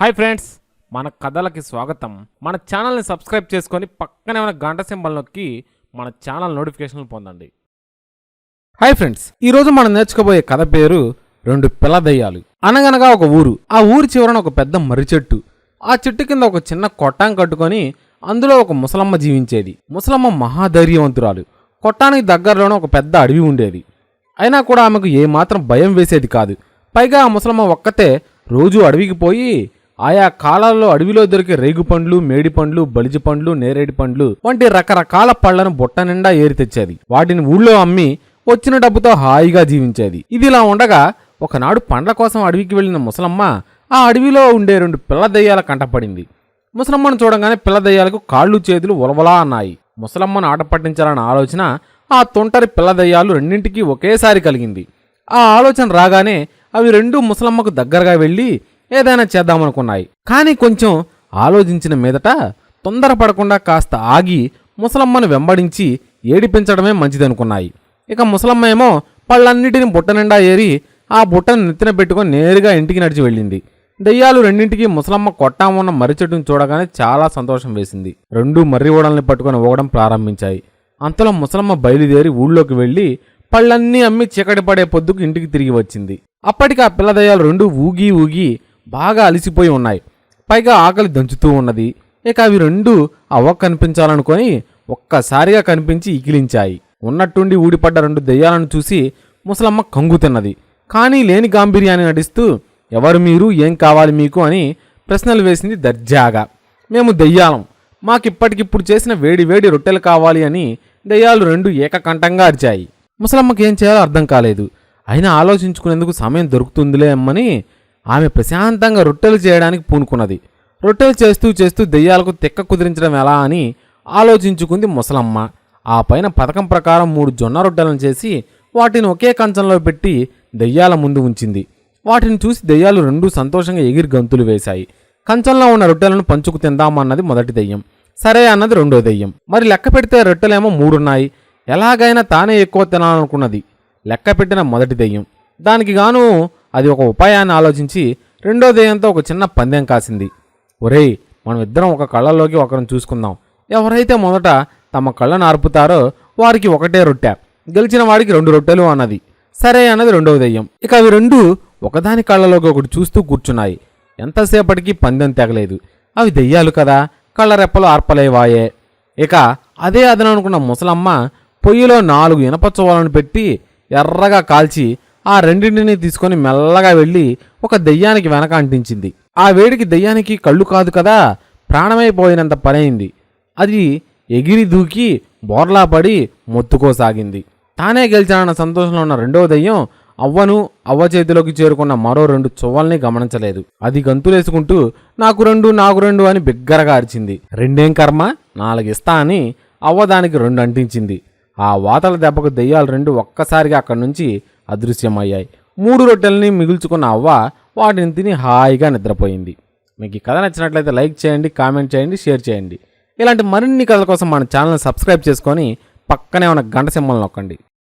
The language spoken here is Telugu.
హాయ్ ఫ్రెండ్స్ మన కథలకి స్వాగతం. మన ఛానల్ని సబ్స్క్రైబ్ చేసుకొని పక్కనే ఉన్న గంట సింబల్ నొక్కి మన ఛానల్ నోటిఫికేషన్లు పొందండి. హాయ్ ఫ్రెండ్స్ ఈరోజు మనం నేర్చుకోబోయే కథ పేరు రెండు పిల్ల దయ్యాలు అనగనగా ఒక ఊరు. ఆ ఊరి చివరన ఒక పెద్ద మర్రి చెట్టు. ఆ చెట్టు కింద ఒక చిన్న కొట్టాం కట్టుకొని అందులో ఒక ముసలమ్మ జీవించేది. ముసలమ్మ మహాధైర్యవంతురాలు. కొట్టానికి దగ్గరలోనే ఒక పెద్ద అడవి ఉండేది. అయినా కూడా ఆమెకు ఏమాత్రం భయం వేసేది కాదు. పైగా ఆ ముసలమ్మ ఒక్కతే రోజు అడవికి పోయి ఆయా కాలాల్లో అడవిలో దొరికే రేగు పండ్లు మేడి పండ్లు బలిజి పండ్లు నేరేడి పండ్లు వంటి రకరకాల పళ్ళను బుట్ట నిండా ఏరి తెచ్చేది. వాటిని ఊళ్ళో అమ్మి వచ్చిన డబ్బుతో హాయిగా జీవించేది. ఇదిలా ఉండగా ఒకనాడు పండ్ల కోసం అడవికి వెళ్ళిన ముసలమ్మ ఆ అడవిలో ఉండే రెండు పిల్ల దయ్యాల కంటపడింది ముసలమ్మను చూడంగానే పిల్ల దయ్యాలకు కాళ్ళు చేతులు ఉలవలా అన్నాయి. ముసలమ్మను ఆట పట్టించాలన్న ఆలోచన ఆ తొంటరి పిల్ల దయ్యాలు రెండింటికి ఒకేసారి కలిగింది. ఆ ఆలోచన రాగానే అవి రెండు ముసలమ్మకు దగ్గరగా వెళ్ళి ఏదైనా చేద్దామనుకున్నాయి. కానీ కొంచెం ఆలోచించిన మీదట తొందరపడకుండా కాస్త ఆగి ముసలమ్మను వెంబడించి ఏడిపించడమే మంచిదనుకున్నాయి. ఇక ముసలమ్మ ఏమో పళ్ళన్నిటిని బుట్ట నిండా ఏరి ఆ బుట్టను నెత్తిన పెట్టుకొని నేరుగా ఇంటికి నడిచి వెళ్ళింది. దయ్యాలు రెండింటికి ముసలమ్మ కొట్టా ఉన్న మర్రి చెట్టును చూడగానే చాలా సంతోషం వేసింది. రెండు మర్రి ఓడల్ని పట్టుకొని ఊగడం ప్రారంభించాయి. అంతలో ముసలమ్మ బయలుదేరి ఊళ్ళోకి వెళ్ళి పళ్ళన్నీ అమ్మి చీకటి పడే పొద్దుకు ఇంటికి తిరిగి వచ్చింది. అప్పటికి ఆ పిల్ల దయ్యాలు రెండు ఊగి ఊగి బాగా అలిసిపోయి ఉన్నాయి. పైగా ఆకలి దంచుతూ ఉన్నది. ఇక అవి రెండు అవ్వ కనిపించాలనుకొని ఒక్కసారిగా కనిపించి ఇకిలించాయి ఉన్నట్టుండి ఊడిపడ్డ రెండు దెయ్యాలను చూసి ముసలమ్మ కంగు తిన్నది. కానీ లేని గాంభీర్యాన్ని నటిస్తూ ఎవరు మీరు? ఏం కావాలి మీకు? అని ప్రశ్నలు వేసింది దర్జాగా. మేము దెయ్యాలం. మాకిప్పటికిప్పుడు చేసిన వేడి వేడి రొట్టెలు కావాలి అని దెయ్యాలు రెండు ఏకకంఠంగా అరిచాయి. ముసలమ్మకి ఏం చేయాలో అర్థం కాలేదు. అయినా ఆలోచించుకునేందుకు సమయం దొరుకుతుందిలే అమ్మని ఆమె ప్రశాంతంగా రొట్టెలు చేయడానికి పూనుకున్నది. రొట్టెలు చేస్తూ చేస్తూ దెయ్యాలకు తెక్క కుదిరించడం ఎలా అని ఆలోచించుకుంది ముసలమ్మ. ఆ పైన పథకం ప్రకారం మూడు జొన్న రొట్టెలను చేసి వాటిని ఒకే కంచంలో పెట్టి దెయ్యాల ముందు ఉంచింది. వాటిని చూసి దెయ్యాలు రెండూ సంతోషంగా ఎగిరి గంతులు వేశాయి. కంచంలో ఉన్న రొట్టెలను పంచుకు తిందామన్నది మొదటి దెయ్యం. సరే అన్నది రెండో దెయ్యం. మరి లెక్క పెడితే రొట్టెలేమో మూడున్నాయి. ఎలాగైనా తానే ఎక్కువ తినాలనుకున్నది. లెక్క పెట్టిన మొదటి దెయ్యం. దానికి గాను అది ఒక ఉపాయాన్ని ఆలోచించి రెండో దెయ్యంతో ఒక చిన్న పందెం కాసింది. ఒరేయ్ మనం ఇద్దరం ఒక కళ్ళలోకి ఒకరిని చూసుకుందాం. ఎవరైతే మొదట తమ కళ్ళను ఆర్పుతారో వారికి ఒకటే రొట్టె గెలిచిన వాడికి రెండు రొట్టెలు అన్నది. సరే అన్నది రెండవ దెయ్యం ఇక అవి రెండు ఒకదాని కళ్ళలోకి ఒకటి చూస్తూ కూర్చున్నాయి. ఎంతసేపటికి పందెం తెగలేదు. అవి దెయ్యాలు కదా కళ్ళ రెప్పలు ఆర్పలేవాయే. ఇక అదే అదననుకున్న ముసలమ్మ పొయ్యిలో నాలుగు ఇనప పెట్టి ఎర్రగా కాల్చి ఆ రెండింటిని తీసుకొని మెల్లగా వెళ్ళి ఒక దెయ్యానికి వెనక అంటించింది. ఆ వేడికి దెయ్యానికి కళ్ళు కాదు కదా ప్రాణమైపోయినంత పనైంది. అది ఎగిరి దూకి బోర్లా పడి మొత్తుకోసాగింది. తానే గెలిచానన్న సంతోషంలో ఉన్న రెండవ దెయ్యం అవ్వను అవ్వ చేతిలోకి చేరుకున్న మరో రెండు చువ్వల్ని గమనించలేదు. అది గంతులేసుకుంటూ నాకు రెండు నాకు రెండు అని బిగ్గరగా అరిచింది. రెండేం కర్మ? నాలుగిస్తా అని అవ్వ దానికి రెండు అంటించింది. ఆ వాతల దెబ్బకు దెయ్యాలు రెండు ఒక్కసారిగా అక్కడి నుంచి అదృశ్యమయ్యాయి. మూడు రొట్టెల్ని మిగుల్చుకున్న అవ్వ వాటిని తిని హాయిగా నిద్రపోయింది. మీకు ఈ కథ నచ్చినట్లయితే లైక్ చేయండి కామెంట్ చేయండి షేర్ చేయండి. ఇలాంటి మరిన్ని కథల కోసం మన ఛానల్ సబ్స్క్రైబ్ చేసుకొని పక్కనే ఉన్న గంట సింబల్ నొక్కండి.